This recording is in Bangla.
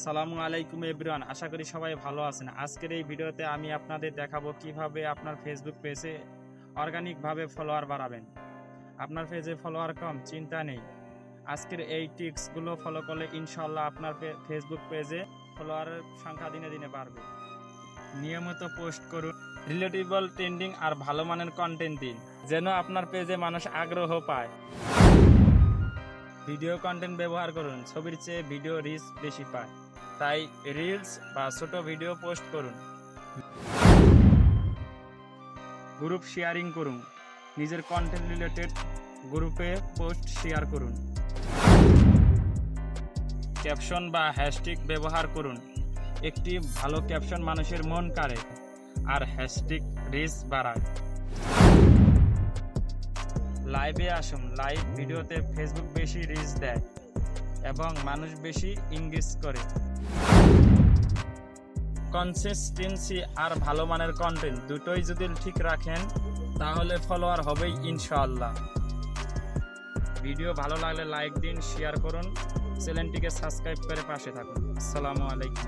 আসসালামু আলাইকুম এভরিওয়ান, আশা করি সবাই ভালো আছেন। আজকের এই ভিডিওতে আমি আপনাদের দেখাবো কীভাবে আপনার ফেসবুক পেজে অর্গানিকভাবে ফলোয়ার বাড়াবেন। আপনার পেজে ফলোয়ার কম, চিন্তা নেই। আজকের এই টিপসগুলো ফলো করলে ইনশাল্লাহ আপনার ফেসবুক পেজে ফলোয়ারের সংখ্যা দিনে দিনে বাড়বে। নিয়মিত পোস্ট করুন রিলেটেবল ট্রেন্ডিং আর ভালো মানের কন্টেন্ট দিন, যেন আপনার পেজে মানুষ আগ্রহ পায়। ভিডিও কন্টেন্ট ব্যবহার করুন, ছবির চেয়ে ভিডিও রিচ বেশি পায়। তাই রিলস বা ছোট ভিডিও পোস্ট করুন। গ্রুপ শেয়ারিং করুন। নিজের কন্টেন্ট রিলেটেড গ্রুপে পোস্ট শেয়ার করুন। ক্যাপশন বা হ্যাশট্যাগ ব্যবহার করুন। একটি ভালো ক্যাপশন মানুষের মন কাড়ে আর হ্যাশট্যাগ রিচ বাড়ায়। লাইভে আসুন। লাইভ ভিডিওতে ফেসবুক বেশি রিচ দেয়। এবং মানুষ বেশি ইংগেজ করে। কনসিস্টেন্সি আর ভালো মানের কন্টেন্ট দুটোই যদি ঠিক রাখেন, তাহলে ফলোয়ার হবেই ইনশাআল্লাহ। ভিডিও ভালো লাগলে লাইক দিন শেয়ার করুন। চ্যানেলটিকে সাবস্ক্রাইব করে পাশে থাকুন। আসসালামু আলাইকুম।